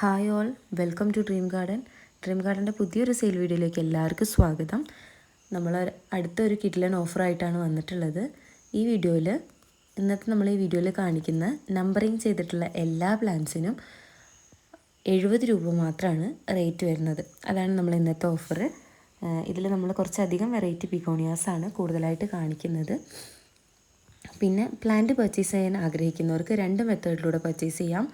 Hi all welcome to Dream Garden. Dream ഗാർഡന്റെ പുതിയൊരു sale വീഡിയോയിലേക്ക് എല്ലാവർക്കും സ്വാഗതം. നമ്മൾ അടുത്തൊരു കിഡ്ലൻ ഓഫറായിട്ടാണ് വന്നിട്ടുള്ളത്. ഈ വീഡിയോയിൽ ഇന്നത്തെ നമ്മൾ ഈ വീഡിയോയിൽ കാണിക്കുന്ന നമ്പറിങ് ചെയ്തിട്ടുള്ള എല്ലാ പ്ലാൻസിനും എഴുപത് രൂപ മാത്രമാണ് റേറ്റ് വരുന്നത്. അതാണ് നമ്മൾ ഇന്നത്തെ ഓഫർ. ഇതിൽ നമ്മൾ കുറച്ചധികം വെറൈറ്റി പിക്കോണിയാസാണ് കൂടുതലായിട്ട് കാണിക്കുന്നത്. പിന്നെ പ്ലാന്റ് പർച്ചേസ് ചെയ്യാൻ ആഗ്രഹിക്കുന്നവർക്ക് രണ്ട് മെത്തേഡിലൂടെ പർച്ചേസ് ചെയ്യാം.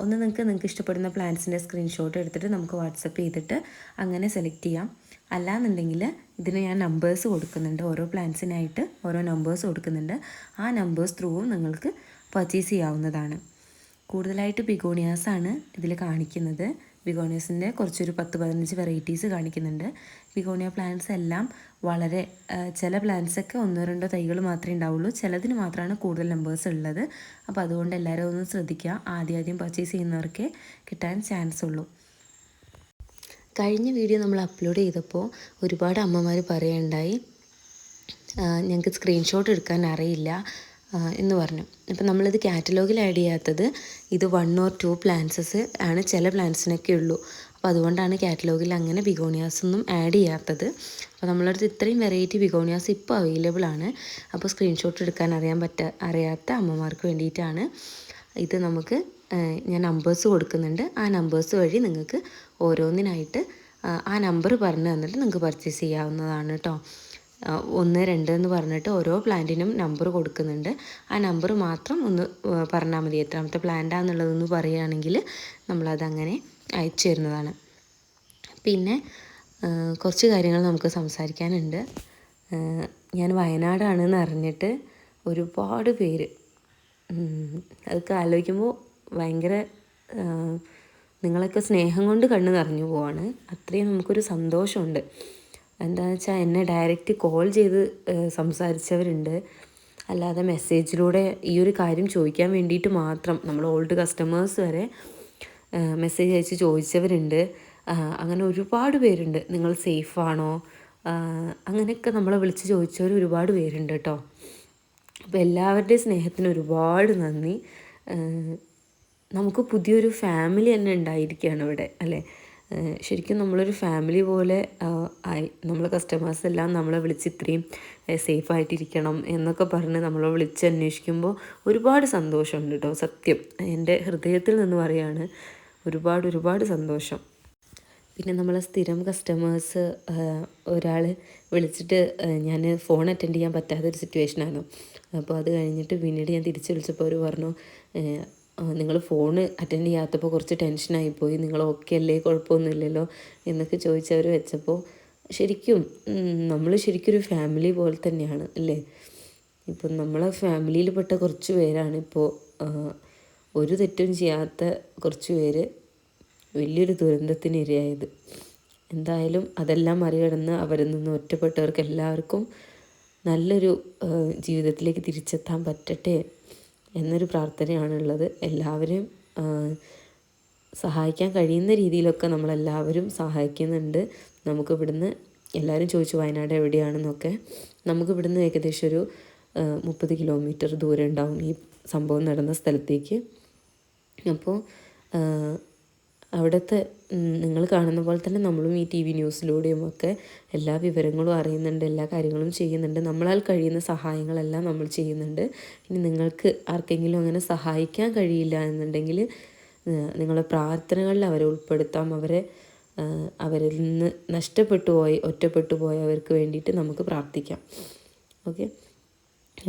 ഒന്ന് നിങ്ങൾക്ക് നിങ്ങൾക്ക് ഇഷ്ടപ്പെടുന്ന പ്ലാന്റ്സിന്റെ സ്ക്രീൻഷോട്ട് എടുത്തിട്ട് നമുക്ക് വാട്സപ്പ് ചെയ്തിട്ട് അങ്ങനെ സെലക്ട് ചെയ്യാം. അല്ലാന്നുണ്ടെങ്കിൽ ഇതിന് ഞാൻ നമ്പേഴ്സ് കൊടുക്കുന്നുണ്ട്. ഓരോ പ്ലാന്റ്സിനായിട്ട് ഓരോ നമ്പേഴ്സ് കൊടുക്കുന്നുണ്ട്. ആ നമ്പേഴ്സ് ത്രൂവും നിങ്ങൾക്ക് പർച്ചേസ് ചെയ്യാവുന്നതാണ്. കൂടുതലായിട്ട് ബിഗോണിയാസാണ് ഇതിൽ കാണിക്കുന്നത്. ബിഗോണിയസിന്റെ കുറച്ചൊരു പത്ത് പതിനഞ്ച് വെറൈറ്റീസ് കാണിക്കുന്നുണ്ട്. ബിഗോണിയ പ്ലാന്റ്സ് എല്ലാം വളരെ ചില പ്ലാന്റ്സൊക്കെ ഒന്നോ രണ്ടോ തൈകൾ മാത്രമേ ഉണ്ടാവുള്ളൂ. ചിലതിന് മാത്രമാണ് കൂടുതൽ നമ്പേഴ്സ് ഉള്ളത്. അപ്പോൾ അതുകൊണ്ട് എല്ലാവരും ഒന്ന് ശ്രദ്ധിക്കുക. ആദ്യം പർച്ചേസ് ചെയ്യുന്നവർക്കേ കിട്ടാൻ ചാൻസ് ഉള്ളൂ. കഴിഞ്ഞ വീഡിയോ നമ്മൾ അപ്ലോഡ് ചെയ്തപ്പോൾ ഒരുപാട് അമ്മമാർ പറയുണ്ടായി ഞങ്ങൾക്ക് സ്ക്രീൻഷോട്ട് എടുക്കാൻ അറിയില്ല. എന്ന് പറഞ്ഞു. അപ്പം നമ്മളിത് കാറ്റലോഗിൽ ആഡ് ചെയ്യാത്തത് ഇത് വൺ ഓർ ടു പ്ലാന്റ്സസ് ആണ് ചില പ്ലാന്റ്സിനൊക്കെ ഉള്ളൂ. അപ്പോൾ അതുകൊണ്ടാണ് കാറ്റലോഗിൽ അങ്ങനെ ബിഗോണിയാസ് ഒന്നും ആഡ് ചെയ്യാത്തത്. അപ്പോൾ നമ്മളടുത്ത് ഇത്രയും വെറൈറ്റി ബിഗോണിയാസ് ഇപ്പോൾ അവൈലബിൾ ആണ്. അപ്പോൾ സ്ക്രീൻഷോട്ട് എടുക്കാൻ അറിയാൻ പറ്റ അറിയാത്ത അമ്മമാർക്ക് വേണ്ടിയിട്ടാണ് ഇത് നമുക്ക് ഞാൻ നമ്പേഴ്സ് കൊടുക്കുന്നുണ്ട്. ആ നമ്പേഴ്സ് വഴി നിങ്ങൾക്ക് ഓരോന്നിനായിട്ട് ആ നമ്പർ പറഞ്ഞു തന്നിട്ട് നിങ്ങൾക്ക് പർച്ചേസ് ചെയ്യാവുന്നതാണ് കേട്ടോ. ഒന്ന് രണ്ട് എന്ന് പറഞ്ഞിട്ട് ഓരോ പ്ലാന്റിനും നമ്പർ കൊടുക്കുന്നുണ്ട്. ആ നമ്പർ മാത്രം ഒന്ന് പറഞ്ഞാൽ മതി. എത്രാമത്തെ പ്ലാന്റാന്നുള്ളതെന്ന് പറയുകയാണെങ്കിൽ നമ്മളതങ്ങനെ അയച്ചു തരുന്നതാണ്. പിന്നെ കുറച്ച് കാര്യങ്ങൾ നമുക്ക് സംസാരിക്കാനുണ്ട്. ഞാൻ വയനാടാണെന്ന് അറിഞ്ഞിട്ട് ഒരുപാട് പേര് അതൊക്കെ ആലോചിക്കുമ്പോൾ ഭയങ്കര നിങ്ങളൊക്കെ സ്നേഹം കൊണ്ട് കണ്ണ് നിറഞ്ഞു പോവാണ്. അത്രയും നമുക്കൊരു സന്തോഷമുണ്ട്. എന്താണെന്ന് വെച്ചാൽ എന്നെ ഡയറക്റ്റ് കോൾ ചെയ്ത് സംസാരിച്ചവരുണ്ട്. അല്ലാതെ മെസ്സേജിലൂടെ ഈ ഒരു കാര്യം ചോദിക്കാൻ വേണ്ടിയിട്ട് മാത്രം നമ്മൾ ഓൾഡ് കസ്റ്റമേഴ്സ് വരെ മെസ്സേജ് അയച്ച് ചോദിച്ചവരുണ്ട്. അങ്ങനെ ഒരുപാട് പേരുണ്ട്. നിങ്ങൾ സേഫാണോ അങ്ങനെയൊക്കെ നമ്മളെ വിളിച്ച് ചോദിച്ചവർ ഒരുപാട് പേരുണ്ട് കേട്ടോ അപ്പോൾ എല്ലാവരുടെയും സ്നേഹത്തിന് ഒരുപാട് നന്ദി. നമുക്ക് പുതിയൊരു ഫാമിലി തന്നെ ഉണ്ടായിരിക്കുകയാണ് ഇവിടെ അല്ലേ? ശരിക്കും നമ്മളൊരു ഫാമിലി പോലെ ആയി നമ്മളെ കസ്റ്റമേഴ്സ് എല്ലാം നമ്മളെ വിളിച്ച് ഇത്രയും സേഫായിട്ടിരിക്കണം എന്നൊക്കെ പറഞ്ഞ് നമ്മളെ വിളിച്ച് അന്വേഷിക്കുമ്പോൾ ഒരുപാട് സന്തോഷമുണ്ട് കേട്ടോ സത്യം. എന്റെ ഹൃദയത്തിൽ നിന്ന് പറയാണ് ഒരുപാട് ഒരുപാട് സന്തോഷം. പിന്നെ നമ്മളെ സ്ഥിരം കസ്റ്റമേഴ്സ് ഒരാൾ വിളിച്ചിട്ട് ഞാൻ ഫോൺ അറ്റൻഡ് ചെയ്യാൻ പറ്റാത്തൊരു സിറ്റുവേഷനായിരുന്നു അപ്പോൾ അത് കഴിഞ്ഞിട്ട് പിന്നീട് ഞാൻ തിരിച്ച് വിളിച്ചപ്പോൾ അവർ പറഞ്ഞു നിങ്ങൾ ഫോൺ അറ്റൻഡ് ചെയ്യാത്തപ്പോൾ കുറച്ച് ടെൻഷനായിപ്പോയി നിങ്ങൾ ഓക്കെ അല്ലേ? കുഴപ്പമൊന്നുമില്ലല്ലോ എന്നൊക്കെ ചോദിച്ചവർ വെച്ചപ്പോൾ ശരിക്കും നമ്മൾ ശരിക്കും ഒരു ഫാമിലി പോലെ തന്നെയാണ് അല്ലേ? ഇപ്പം നമ്മളെ ഫാമിലിയിൽ പെട്ട കുറച്ച് പേരാണ് ഇപ്പോൾ ഒരു തെറ്റും ചെയ്യാത്ത കുറച്ച് പേര് വലിയൊരു ദുരന്തത്തിന് ഇരയായത് എന്തായാലും അതെല്ലാം മറികടന്ന് അവരിൽ നിന്ന് ഒറ്റപ്പെട്ടവർക്ക് എല്ലാവർക്കും നല്ലൊരു ജീവിതത്തിലേക്ക് തിരിച്ചെത്താൻ പറ്റട്ടെ. എന്നൊരു പ്രാർത്ഥനയാണുള്ളത്. എല്ലാവരെയും സഹായിക്കാൻ കഴിയുന്ന രീതിയിലൊക്കെ നമ്മളെല്ലാവരും സഹായിക്കുന്നുണ്ട്. നമുക്ക് ഇവിടുന്ന് എല്ലാവരും ചോദിച്ചു വയനാട് എവിടെയാണെന്നൊക്കെ. നമുക്ക് ഇവിടുന്ന് ഏകദേശം ഒരു മുപ്പത് കിലോമീറ്റർ ദൂരം ഉണ്ടാവും ഈ സംഭവം നടന്ന സ്ഥലത്തേക്ക്. അപ്പോൾ അവിടുത്തെ നിങ്ങൾ കാണുന്ന പോലെ തന്നെ നമ്മളും ഈ ടി വി ന്യൂസിലൂടെയും ഒക്കെ എല്ലാ വിവരങ്ങളും അറിയുന്നുണ്ട് എല്ലാ കാര്യങ്ങളും ചെയ്യുന്നുണ്ട്. നമ്മളാൽ കഴിയുന്ന സഹായങ്ങളെല്ലാം നമ്മൾ ചെയ്യുന്നുണ്ട്. ഇനി നിങ്ങൾക്ക് ആർക്കെങ്കിലും അങ്ങനെ സഹായിക്കാൻ കഴിയില്ല എന്നുണ്ടെങ്കിൽ നിങ്ങളെ പ്രാർത്ഥനകളിൽ അവരെ ഉൾപ്പെടുത്താം. അവരെ അവരിൽ നിന്ന് നഷ്ടപ്പെട്ടു പോയി ഒറ്റപ്പെട്ടു പോയവർക്ക് വേണ്ടിയിട്ട് നമുക്ക് പ്രാർത്ഥിക്കാം. ഓക്കെ?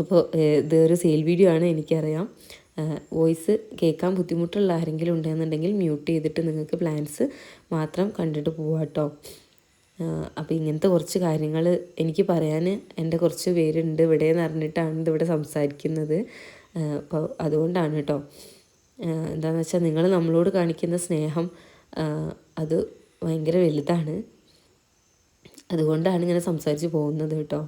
അപ്പോൾ ഇതൊരു സെയിൽ വീഡിയോ ആണ് എനിക്കറിയാം. വോയിസ് കേൾക്കാൻ ബുദ്ധിമുട്ടുള്ള ആരെങ്കിലും ഉണ്ടെന്നുണ്ടെങ്കിൽ മ്യൂട്ട് ചെയ്തിട്ട് നിങ്ങൾക്ക് പ്ലാൻസ് മാത്രം കണ്ടിട്ട് പോവാട്ടോ അപ്പോൾ ഇങ്ങനത്തെ കുറച്ച് കാര്യങ്ങൾ എനിക്ക് പറയാൻ എന്റെ കുറച്ച് പേരുണ്ട് ഇവിടെ എന്ന് അറിഞ്ഞിട്ടാണ് ഇതിവിടെ സംസാരിക്കുന്നത്. അപ്പോൾ അതുകൊണ്ടാണ് കേട്ടോ എന്താണെന്ന് വെച്ചാൽ നിങ്ങൾ നമ്മളോട് കാണിക്കുന്ന സ്നേഹം അത് ഭയങ്കര വലുതാണ്. അതുകൊണ്ടാണ് ഇങ്ങനെ സംസാരിച്ച് പോകുന്നത് കേട്ടോ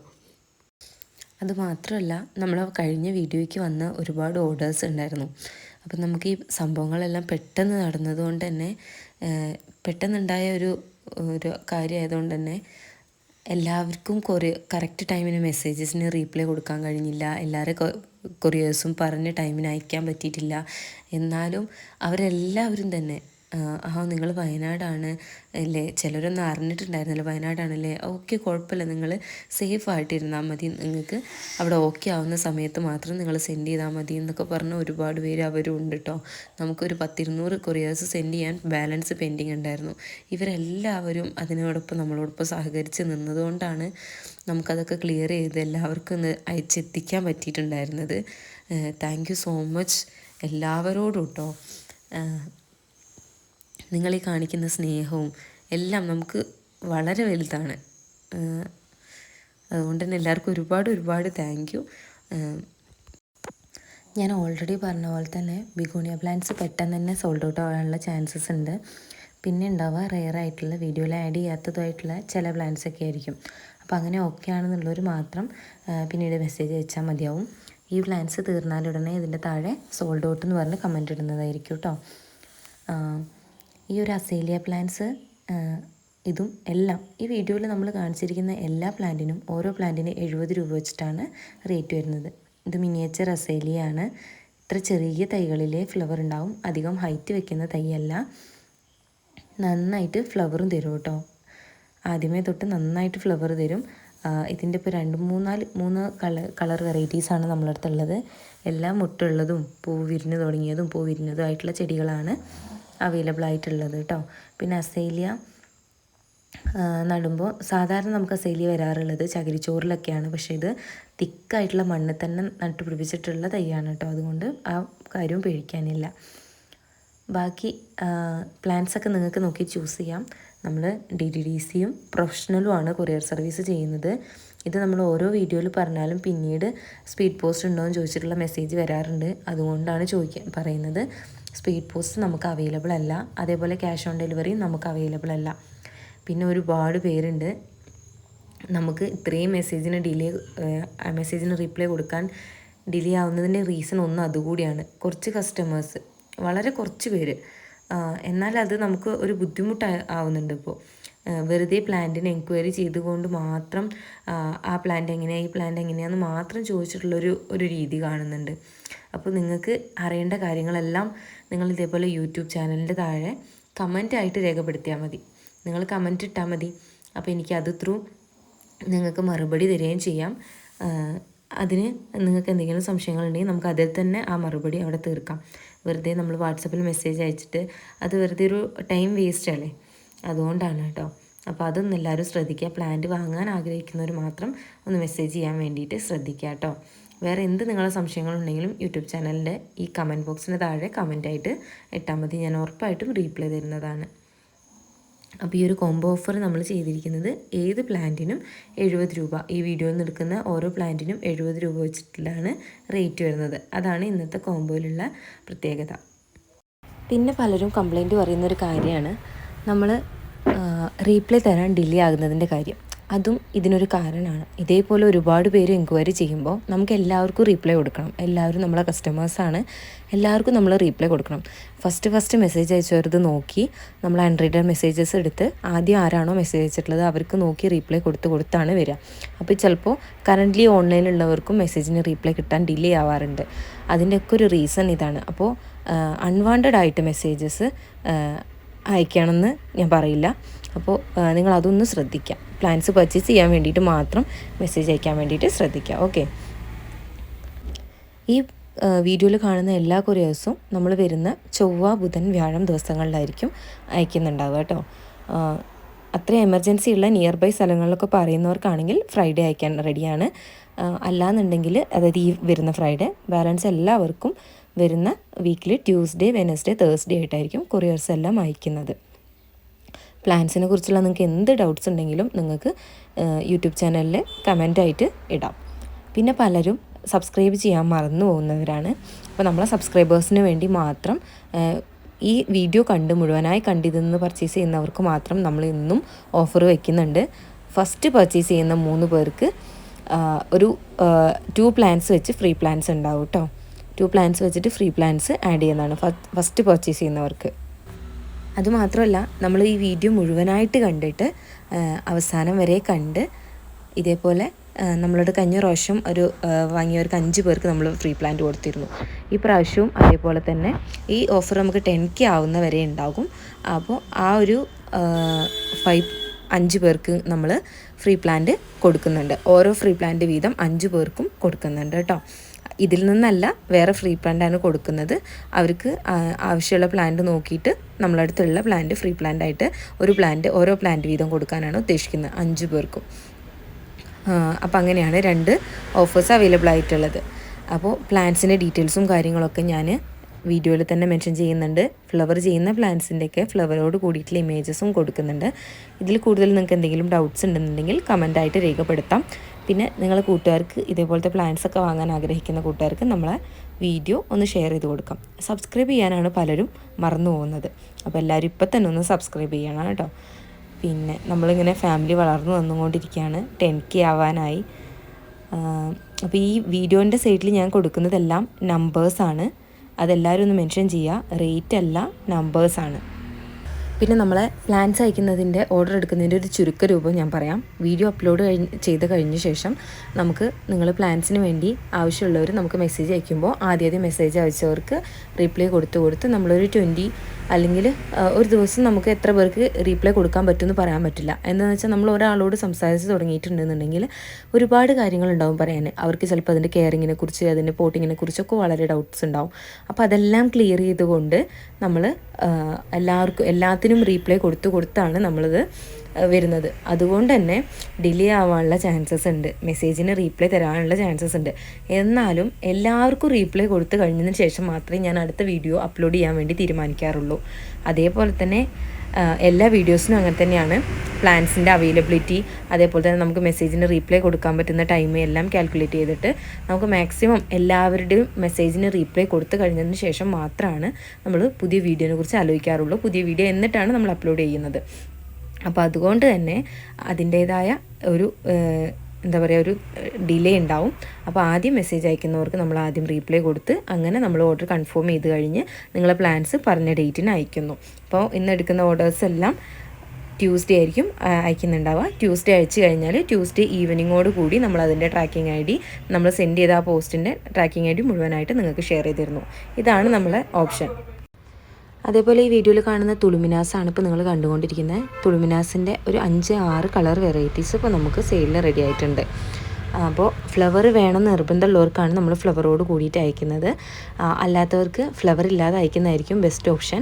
അതുമാത്രമല്ല നമ്മൾ കഴിഞ്ഞ വീഡിയോയ്ക്ക് വന്ന ഒരുപാട് ഓർഡേഴ്സ് ഉണ്ടായിരുന്നു. അപ്പം നമുക്ക് ഈ സംഭവങ്ങളെല്ലാം പെട്ടെന്ന് നടന്നതുകൊണ്ട് തന്നെ പെട്ടെന്നുണ്ടായ ഒരു ഒരു കാര്യമായതുകൊണ്ട് തന്നെ എല്ലാവർക്കും കൊറിയ കറക്റ്റ് ടൈമിന് മെസ്സേജസിന് റീപ്ലൈ കൊടുക്കാൻ കഴിഞ്ഞില്ല. എല്ലാവരും കൊറിയേഴ്സും പറഞ്ഞ ടൈമിന് അയക്കാൻ പറ്റിയിട്ടില്ല. എന്നാലും അവരെല്ലാവരും തന്നെ ആ നിങ്ങൾ വയനാടാണ് അല്ലേ? ചിലരൊന്നും അറിഞ്ഞിട്ടുണ്ടായിരുന്നില്ല വയനാടാണല്ലേ? ഓക്കെ കുഴപ്പമില്ല. നിങ്ങൾ സേഫ് ആയിട്ടിരുന്നാൽ മതി. നിങ്ങൾക്ക് അവിടെ ഓക്കെ ആവുന്ന സമയത്ത് മാത്രം നിങ്ങൾ സെൻഡ് ചെയ്താൽ മതി എന്നൊക്കെ പറഞ്ഞ് ഒരുപാട് പേര് അവരും ഉണ്ട് കേട്ടോ നമുക്കൊരു പത്തിരുന്നൂറ് കൊറിയേഴ്സ് സെൻഡ് ചെയ്യാൻ ബാലൻസ് പെൻഡിങ് ഉണ്ടായിരുന്നു. ഇവരെല്ലാവരും അതിനോടൊപ്പം നമ്മളോടൊപ്പം സഹകരിച്ച് നിന്നതുകൊണ്ടാണ് നമുക്കതൊക്കെ ക്ലിയർ ചെയ്ത് എല്ലാവർക്കും ഒന്ന് അയച്ചെത്തിക്കാൻ പറ്റിയിട്ടുണ്ടായിരുന്നത്. താങ്ക് യു സോ മച്ച് എല്ലാവരോടും കേട്ടോ നിങ്ങളീ കാണിക്കുന്ന സ്നേഹവും എല്ലാം നമുക്ക് വളരെ വലുതാണ്. അതുകൊണ്ട് തന്നെ എല്ലാവർക്കും ഒരുപാട് ഒരുപാട് താങ്ക് യു ഞാൻ ഓൾറെഡി പറഞ്ഞ പോലെ തന്നെ ബിഗോണിയ പ്ലാന്റ്സ് പെട്ടെന്ന് തന്നെ സോൾഡ് ഔട്ട് ആവാനുള്ള ചാൻസസ് ഉണ്ട്. പിന്നെ ഉണ്ടാവുക റെയർ ആയിട്ടുള്ള വീഡിയോയിൽ ആഡ് ചെയ്യാത്തതായിട്ടുള്ള ചില പ്ലാന്റ്സ് ഒക്കെ ആയിരിക്കും. അപ്പോൾ അങ്ങനെ ഓക്കെ ആണെന്നുള്ളവർ മാത്രം പിന്നീട് മെസ്സേജ് അയച്ചാൽ മതിയാവും. ഈ പ്ലാന്റ്സ് തീർന്നാലുടനെ ഇതിന്റെ താഴെ സോൾഡ് ഔട്ട് എന്ന് പറഞ്ഞ് കമന്റ് ഇടുന്നതായിരിക്കും കേട്ടോ ഈ ഒരു അസേലിയ പ്ലാന്റ്സ് ഇതും എല്ലാം ഈ വീഡിയോയിൽ നമ്മൾ കാണിച്ചിരിക്കുന്ന എല്ലാ പ്ലാന്റിനും ഓരോ പ്ലാന്റിന് എഴുപത് രൂപ വെച്ചിട്ടാണ് റേറ്റ് വരുന്നത്. ഇത് മിനിയേച്ചർ അസേലിയാണ് ഇത്ര ചെറിയ തൈകളിലെ ഫ്ലവർ ഉണ്ടാവും. അധികം ഹൈറ്റ് വെക്കുന്ന തൈയല്ല. നന്നായിട്ട് ഫ്ലവറും തരും കേട്ടോ. ആദ്യമേ തൊട്ട് നന്നായിട്ട് ഫ്ലവർ തരും. ഇതിന്റെ ഇപ്പോൾ രണ്ട് മൂന്നാൽ മൂന്ന് കളർ കളർ വെറൈറ്റീസാണ് നമ്മളടുത്തുള്ളത് എല്ലാം മുട്ടുള്ളതും പൂ വിരിഞ്ഞു തുടങ്ങിയതും പൂ വിരിഞ്ഞതും ആയിട്ടുള്ള ചെടികളാണ്. അവൈലബിൾ ആയിട്ടുള്ളത് കേട്ടോ പിന്നെ അസേലിയ നടുമ്പോൾ സാധാരണ നമുക്ക് അസേലിയ വരാറുള്ളത് ചകിരിച്ചോറിലൊക്കെയാണ്. പക്ഷേ ഇത് തിക്കായിട്ടുള്ള മണ്ണിൽ തന്നെ നട്ടു പിടിപ്പിച്ചിട്ടുള്ള തൈയാണ് കേട്ടോ അതുകൊണ്ട് ആ കാര്യവും പേടിക്കാനില്ല. ബാക്കി പ്ലാൻസൊക്കെ നിങ്ങൾക്ക് നോക്കി ചൂസ് ചെയ്യാം. നമ്മൾ ഡി ഡി ഡി സിയും പ്രൊഫഷണലുമാണ് കൊറിയർ സർവീസ് ചെയ്യുന്നത്. ഇത് നമ്മൾ ഓരോ വീഡിയോയിൽ പറഞ്ഞാലും പിന്നീട് സ്പീഡ് പോസ്റ്റ് ഉണ്ടോ എന്ന് ചോദിച്ചിട്ടുള്ള മെസ്സേജ് വരാറുണ്ട്. അതുകൊണ്ടാണ് ചോദിക്കാൻ പറയുന്നത്. സ്പീഡ് പോസ്റ്റ് നമുക്ക് അവൈലബിൾ അല്ല. അതേപോലെ ക്യാഷ് ഓൺ ഡെലിവറിയും നമുക്ക് അവൈലബിൾ അല്ല. പിന്നെ ഒരുപാട് പേരുണ്ട്. നമുക്ക് ഇത്രയും മെസ്സേജിന് ഡിലേ മെസ്സേജിന് റിപ്ലൈ കൊടുക്കാൻ ഡിലേ ആവുന്നതിന്റെ റീസൺ ഒന്ന് അതുകൂടിയാണ്. കുറച്ച് കസ്റ്റമേഴ്സ് വളരെ കുറച്ച് പേര്. എന്നാൽ അത് നമുക്ക് ഒരു ബുദ്ധിമുട്ട് ആവുന്നുണ്ട് ഇപ്പോൾ വെറുതെ പ്ലാന്റിന് എൻക്വയറി ചെയ്തുകൊണ്ട് മാത്രം ആ പ്ലാന്റ് എങ്ങനെയാണ് ഈ പ്ലാന്റ് എങ്ങനെയാണെന്ന് മാത്രം ചോദിച്ചിട്ടുള്ളൊരു ഒരു രീതി കാണുന്നുണ്ട്. അപ്പോൾ നിങ്ങൾക്ക് അറിയേണ്ട കാര്യങ്ങളെല്ലാം നിങ്ങൾ ഇതേപോലെ യൂട്യൂബ് ചാനലിന്റെ താഴെ കമന്റ് ആയിട്ട് രേഖപ്പെടുത്തിയാൽ മതി. നിങ്ങൾ കമന്റ് ഇട്ടാൽ മതി. അപ്പോൾ അത് ത്രൂ നിങ്ങൾക്ക് മറുപടി തരികയും ചെയ്യാം. അതിന് നിങ്ങൾക്ക് എന്തെങ്കിലും സംശയങ്ങളുണ്ടെങ്കിൽ നമുക്ക് അതിൽ തന്നെ ആ മറുപടി അവിടെ തീർക്കാം. വെറുതെ നമ്മൾ വാട്സപ്പിൽ മെസ്സേജ് അയച്ചിട്ട് അത് വെറുതെ ഒരു ടൈം വേസ്റ്റ് അല്ലേ? അതുകൊണ്ടാണ് കേട്ടോ. അപ്പോൾ അതൊന്നും എല്ലാവരും ശ്രദ്ധിക്കുക. പ്ലാന്റ് വാങ്ങാൻ ആഗ്രഹിക്കുന്നവർ മാത്രം ഒന്ന് മെസ്സേജ് ചെയ്യാൻ വേണ്ടിയിട്ട് ശ്രദ്ധിക്കുക കേട്ടോ. വേറെ എന്ത് നിങ്ങളുടെ സംശയങ്ങളുണ്ടെങ്കിലും യൂട്യൂബ് ചാനലിന്റെ ഈ കമന്റ് ബോക്സിന് താഴെ കമന്റായിട്ട് ഇട്ടാൽ മതി. ഞാൻ ഉറപ്പായിട്ടും റീപ്ലൈ തരുന്നതാണ്. അപ്പോൾ ഈ ഒരു കോംബോ ഓഫർ നമ്മൾ ചെയ്തിരിക്കുന്നത് ഏത് പ്ലാന്റിനും എഴുപത് രൂപ. ഈ വീഡിയോയിൽ നിൽക്കുന്ന ഓരോ പ്ലാന്റിനും എഴുപത് രൂപ വെച്ചിട്ടാണ് റേറ്റ് വരുന്നത്. അതാണ് ഇന്നത്തെ കോംബോയിലുള്ള പ്രത്യേകത. പിന്നെ പലരും കംപ്ലൈന്റ് പറയുന്നൊരു കാര്യമാണ്. നമ്മൾ റീപ്ലൈ തരാൻ ഡിലേ ആകുന്നതിന്റെ കാര്യം. അതും ഇതിനൊരു കാരണമാണ്. ഇതേപോലെ ഒരുപാട് പേര് എൻക്വയറി ചെയ്യുമ്പോൾ നമുക്ക് എല്ലാവർക്കും റീപ്ലൈ കൊടുക്കണം. എല്ലാവരും നമ്മളെ കസ്റ്റമേഴ്സാണ് എല്ലാവർക്കും നമ്മൾ റീപ്ലൈ കൊടുക്കണം. ഫസ്റ്റ് ഫസ്റ്റ് മെസ്സേജ് അയച്ചവരത് നോക്കി. നമ്മൾ ആൻഡ്രോയിഡ് മെസ്സേജസ് എടുത്ത് ആദ്യം ആരാണോ മെസ്സേജ് അയച്ചിട്ടുള്ളത് അവർക്ക് നോക്കി റീപ്ലൈ കൊടുത്ത് കൊടുത്താണ് വരിക. അപ്പോൾ ചിലപ്പോൾ കറന്റ്ലി ഓൺലൈനിലുള്ളവർക്കും മെസ്സേജിന് റീപ്ലൈ കിട്ടാൻ ഡിലേ ആവാറുണ്ട്. അതിന്റെയൊക്കെ ഒരു റീസൺ ഇതാണ്. അപ്പോൾ അൺവാണ്ടഡ് ആയിട്ട് മെസ്സേജസ് അയക്കണമെന്ന് ഞാൻ പറയില്ല. അപ്പോൾ നിങ്ങൾ അതൊന്ന് ശ്രദ്ധിക്കാം. പ്ലാൻസ് പർച്ചേസ് ചെയ്യാൻ വേണ്ടിയിട്ട് മാത്രം മെസ്സേജ് അയക്കാൻ വേണ്ടിയിട്ട് ശ്രദ്ധിക്കുക ഓക്കെ ഈ വീഡിയോയിൽ കാണുന്ന എല്ലാ കൊറിയേഴ്സും നമ്മൾ വരുന്ന ചൊവ്വ ബുധൻ വ്യാഴം ദിവസങ്ങളിലായിരിക്കും അയക്കുന്നുണ്ടാവുക കേട്ടോ. അത്ര എമർജൻസി ഉള്ള നിയർ ബൈ സ്ഥലങ്ങളിലൊക്കെ പറയുന്നവർക്കാണെങ്കിൽ ഫ്രൈഡേ അയക്കാൻ റെഡിയാണ് അല്ലാന്നുണ്ടെങ്കിൽ അതായത് ഈ വരുന്ന ഫ്രൈഡേ ബാലൻസ് എല്ലാവർക്കും വരുന്ന വീക്കിൽ ട്യൂസ്ഡേ വെനസ്ഡേ തേഴ്സ്ഡേ ആയിട്ടായിരിക്കും കൊറിയേഴ്സ് എല്ലാം അയക്കുന്നത്. പ്ലാൻസിനെ കുറിച്ചുള്ള നിങ്ങൾക്ക് എന്ത് ഡൗട്ട്സ് ഉണ്ടെങ്കിലും നിങ്ങൾക്ക് യൂട്യൂബ് ചാനലിൽ കമന്റായിട്ട് ഇടാം. പിന്നെ പലരും സബ്സ്ക്രൈബ് ചെയ്യാൻ മറന്നു പോകുന്നവരാണ്. അപ്പോൾ നമ്മളെ സബ്സ്ക്രൈബേഴ്സിന് വേണ്ടി മാത്രം ഈ വീഡിയോ കണ്ട് മുഴുവനായി കണ്ടിരുന്ന് പർച്ചേസ് ചെയ്യുന്നവർക്ക് മാത്രം നമ്മൾ ഇന്നും ഓഫർ വയ്ക്കുന്നുണ്ട് ഫസ്റ്റ് പർച്ചേസ് ചെയ്യുന്ന മൂന്ന് പേർക്ക് ഒരു ടു പ്ലാൻസ് വെച്ച് ഫ്രീ പ്ലാൻസ് ഉണ്ടാവും കേട്ടോ ടു പ്ലാൻസ് വെച്ചിട്ട് ഫ്രീ പ്ലാൻസ് ആഡ് ചെയ്യുന്നതാണ്. ഫസ്റ്റ് പർച്ചേസ് ചെയ്യുന്നവർക്ക്. അതുമാത്രമല്ല നമ്മൾ ഈ വീഡിയോ മുഴുവനായിട്ട് കണ്ടിട്ട് അവസാനം വരെ കണ്ട് ഇതേപോലെ നമ്മളോട് കഴിഞ്ഞ പ്രാവശ്യം ഒരു വാങ്ങിയവർക്ക് അഞ്ച് പേർക്ക് നമ്മൾ ഫ്രീ പ്ലാന്റ് കൊടുത്തിരുന്നു. ഈ പ്രാവശ്യവും അതേപോലെ തന്നെ ഈ ഓഫർ നമുക്ക് ടെൻ കെ ആവുന്ന വരെ ഉണ്ടാകും. അപ്പോൾ ആ ഒരു ഫൈവ് അഞ്ച് പേർക്ക് നമ്മൾ ഫ്രീ പ്ലാന്റ് കൊടുക്കുന്നുണ്ട്. ഓരോ ഫ്രീ പ്ലാന്റ് വീതം അഞ്ച് പേർക്കും കൊടുക്കുന്നുണ്ട് കേട്ടോ. ഇതിൽ നിന്നല്ല വേറെ ഫ്രീ പ്ലാന്റാണ് കൊടുക്കുന്നത്. അവർക്ക് ആവശ്യമുള്ള പ്ലാന്റ് നോക്കിയിട്ട് നമ്മളടുത്തുള്ള പ്ലാന്റ് ഫ്രീ പ്ലാന്റ് ആയിട്ട് ഒരു പ്ലാന്റ് ഓരോ പ്ലാന്റ് വീതം കൊടുക്കാനാണ് ഉദ്ദേശിക്കുന്നത് അഞ്ച് പേർക്കും. അപ്പോൾ അങ്ങനെയാണ് രണ്ട് ഓഫേഴ്സ് അവൈലബിൾ ആയിട്ടുള്ളത്. അപ്പോൾ പ്ലാന്റ്സിന്റെ ഡീറ്റെയിൽസും കാര്യങ്ങളൊക്കെ ഞാൻ വീഡിയോയിൽ തന്നെ മെൻഷൻ ചെയ്യുന്നുണ്ട്. ഫ്ലവർ ചെയ്യുന്ന പ്ലാന്റ്സിന്റെയൊക്കെ ഫ്ലവറോട് കൂടിയിട്ടുള്ള ഇമേജസും കൊടുക്കുന്നുണ്ട്. ഇതിൽ കൂടുതൽ നിങ്ങൾക്ക് എന്തെങ്കിലും ഡൗട്ട്സ് ഉണ്ടെന്നുണ്ടെങ്കിൽ കമന്റായിട്ട് രേഖപ്പെടുത്താം. പിന്നെ നിങ്ങളെ കൂട്ടുകാർക്ക് ഇതേപോലത്തെ പ്ലാന്റ്സ് ഒക്കെ വാങ്ങാൻ ആഗ്രഹിക്കുന്ന കൂട്ടുകാർക്ക് നമ്മളെ വീഡിയോ ഒന്ന് ഷെയർ ചെയ്ത് കൊടുക്കാം. സബ്സ്ക്രൈബ് ചെയ്യാനാണ് പലരും മറന്നു പോകുന്നത്. അപ്പോൾ എല്ലാവരും ഇപ്പം തന്നെ ഒന്ന് സബ്സ്ക്രൈബ് ചെയ്യണം കേട്ടോ. പിന്നെ നമ്മളിങ്ങനെ ഫാമിലി വളർന്നു വന്നുകൊണ്ടിരിക്കുകയാണ്. ടെൻ കെ ആവാനായി. അപ്പോൾ ഈ വീഡിയോന്റെ സൈഡിൽ ഞാൻ കൊടുക്കുന്നതെല്ലാം നമ്പേഴ്സാണ് അതെല്ലാവരും ഒന്ന് മെൻഷൻ ചെയ്യുക. റേറ്റ് അല്ല നമ്പേഴ്സാണ് പിന്നെ നമ്മളെ പ്ലാൻസ് അയക്കുന്നതിന്റെ ഓർഡർ എടുക്കുന്നതിന്റെ ഒരു ചുരുക്ക രൂപം ഞാൻ പറയാം. വീഡിയോ അപ്ലോഡ് കഴിഞ്ഞ് ചെയ്ത് കഴിഞ്ഞ ശേഷം നമുക്ക് നിങ്ങൾ പ്ലാൻസിന് വേണ്ടി ആവശ്യമുള്ളവർ നമുക്ക് മെസ്സേജ് അയക്കുമ്പോൾ ആദ്യം മെസ്സേജ് അയച്ചവർക്ക് റീപ്ലൈ കൊടുത്ത് കൊടുത്ത് നമ്മളൊരു ട്വന്റി അല്ലെങ്കിൽ ഒരു ദിവസം നമുക്ക് എത്ര പേർക്ക് റീപ്ലൈ കൊടുക്കാൻ പറ്റുമെന്ന് പറയാൻ പറ്റില്ല. എന്താണെന്ന് വെച്ചാൽ നമ്മൾ ഒരാളോട് സംസാരിച്ച് തുടങ്ങിയിട്ടുണ്ടെന്നുണ്ടെങ്കിൽ ഒരുപാട് കാര്യങ്ങളുണ്ടാവും പറയാൻ. അവർക്ക് ചിലപ്പോൾ അതിന്റെ കെയറിങ്ങിനെ കുറിച്ച് അതിന്റെ പോട്ടിങ്ങിനെ കുറിച്ചൊക്കെ വളരെ ഡൗട്ട്സ് ഉണ്ടാവും. അപ്പോൾ അതെല്ലാം ക്ലിയർ ചെയ്തുകൊണ്ട് നമ്മൾ എല്ലാവർക്കും എല്ലാത്തിനും റീപ്ലൈ കൊടുത്തു കൊടുത്താണ് നമ്മളിത് വരുന്നത്. അതുകൊണ്ട് തന്നെ ഡിലേ ആവാനുള്ള ചാൻസസ് ഉണ്ട്. മെസ്സേജിന് റീപ്ലൈ തരാനുള്ള ചാൻസസ് ഉണ്ട്. എന്നാലും എല്ലാവർക്കും റീപ്ലൈ കൊടുത്തു കഴിഞ്ഞതിന് ശേഷം മാത്രമേ ഞാൻ അടുത്ത വീഡിയോ അപ്ലോഡ് ചെയ്യാൻ വേണ്ടി തീരുമാനിക്കാറുള്ളൂ. അതേപോലെ തന്നെ എല്ലാ വീഡിയോസിനും അങ്ങനെ തന്നെയാണ് പ്ലാൻസിന്റെ അവൈലബിലിറ്റി അതേപോലെ തന്നെ നമുക്ക് മെസ്സേജിന് റീപ്ലൈ കൊടുക്കാൻ പറ്റുന്ന ടൈം എല്ലാം കാൽക്കുലേറ്റ് ചെയ്തിട്ട് നമുക്ക് മാക്സിമം എല്ലാവരുടെയും മെസ്സേജിന് റീപ്ലൈ കൊടുത്തു കഴിഞ്ഞതിന് ശേഷം മാത്രമാണ് നമ്മൾ പുതിയ വീഡിയോനെ കുറിച്ച് ആലോചിക്കാറുള്ളൂ. പുതിയ വീഡിയോ എന്നിട്ടാണ് നമ്മൾ അപ്ലോഡ് ചെയ്യുന്നത്. അപ്പോൾ അതുകൊണ്ട് തന്നെ അതിന്റേതായ ഒരു എന്താ പറയുക ഒരു ഡിലേ ഉണ്ടാവും. അപ്പോൾ ആദ്യം മെസ്സേജ് അയക്കുന്നവർക്ക് നമ്മൾ ആദ്യം റീപ്ലൈ കൊടുത്ത് അങ്ങനെ നമ്മൾ ഓർഡർ കൺഫേം ചെയ്ത് കഴിഞ്ഞ് നിങ്ങളെ പ്ലാൻസ് പറഞ്ഞ ഡേറ്റിന് അയക്കുന്നു. അപ്പോൾ ഇന്ന് എടുക്കുന്ന ഓർഡേഴ്സ് എല്ലാം ട്യൂസ്ഡേ ആയിരിക്കും അയക്കുന്നുണ്ടാവുക. ട്യൂസ്ഡേ അയച്ചു കഴിഞ്ഞാൽ ട്യൂസ്ഡേ ഈവനിങ്ങോട് കൂടി നമ്മൾ അതിന്റെ ട്രാക്കിംഗ് ഐ ഡി നമ്മൾ സെൻഡ് ചെയ്ത ആ പോസ്റ്റിന്റെ ട്രാക്കിംഗ് ഐ ഡി മുഴുവനായിട്ട് നിങ്ങൾക്ക് ഷെയർ ചെയ്തിരുന്നു ഇതാണ് നമ്മളെ ഓപ്ഷൻ അതേപോലെ ഈ വീഡിയോയിൽ കാണുന്ന തുളുമിനാസാണ് ഇപ്പോൾ നിങ്ങൾ കണ്ടുകൊണ്ടിരിക്കുന്നത്. തുളുമിനാസിന്റെ ഒരു അഞ്ച് ആറ് കളർ വെറൈറ്റീസ് ഇപ്പോൾ നമുക്ക് സെയിലിൽ റെഡി ആയിട്ടുണ്ട്. അപ്പോൾ ഫ്ലവർ വേണം നിർബന്ധമുള്ളവർക്കാണ് നമ്മൾ ഫ്ലവറോട് കൂടിയിട്ട് അയക്കുന്നത്. അല്ലാത്തവർക്ക് ഫ്ലവർ ഇല്ലാതെ അയക്കുന്നതായിരിക്കും ബെസ്റ്റ് ഓപ്ഷൻ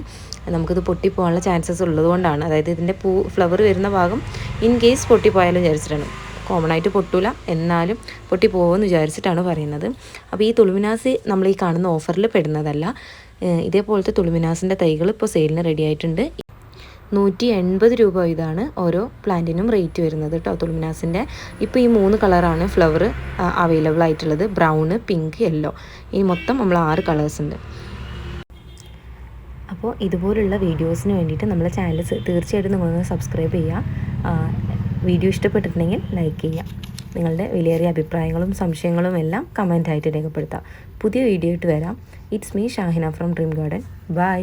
നമുക്കിത് പൊട്ടിപ്പോകാനുള്ള ചാൻസസ് ഉള്ളതുകൊണ്ടാണ്. അതായത് ഇതിന്റെ പൂ ഫ്ലവർ വരുന്ന ഭാഗം ഇൻ കേസ് പൊട്ടിപ്പോയാലും വിചാരിച്ചിട്ടാണ്. കോമൺ ആയിട്ട് പൊട്ടൂല. എന്നാലും പൊട്ടിപ്പോകുമെന്ന് വിചാരിച്ചിട്ടാണ് പറയുന്നത്. അപ്പോൾ ഈ തുളുമിനാസി നമ്മൾ ഈ കാണുന്ന ഓഫറിൽ പെടുന്നതല്ല. ഇതേപോലത്തെ തുളുമിനാസിന്റെ തൈകൾ ഇപ്പോൾ സെയിലിന് റെഡി ആയിട്ടുണ്ട്. നൂറ്റി എൺപത് രൂപ ഇതാണ് ഓരോ പ്ലാന്റിനും റേറ്റ് വരുന്നത് കേട്ടോ തുളുമിനാസിന്റെ ഇപ്പോൾ ഈ മൂന്ന് കളറാണ് ഫ്ലവർ അവൈലബിൾ ആയിട്ടുള്ളത്. ബ്രൗണ് പിങ്ക് യെല്ലോ ഈ മൊത്തം നമ്മൾ ആറ് കളേഴ്സ് ഉണ്ട്. അപ്പോൾ ഇതുപോലുള്ള വീഡിയോസിന് വേണ്ടിയിട്ട് നമ്മളെ ചാനൽ തീർച്ചയായിട്ടും നിങ്ങളൊന്ന് സബ്സ്ക്രൈബ് ചെയ്യുക. വീഡിയോ ഇഷ്ടപ്പെട്ടിട്ടുണ്ടെങ്കിൽ ലൈക്ക് ചെയ്യുക. നിങ്ങളുടെ വിലയേറിയ അഭിപ്രായങ്ങളും സംശയങ്ങളും എല്ലാം കമന്റായിട്ട് രേഖപ്പെടുത്താം. പുതിയ വീഡിയോ ആയിട്ട് വരാം. It's me Shahina from Dream Garden bye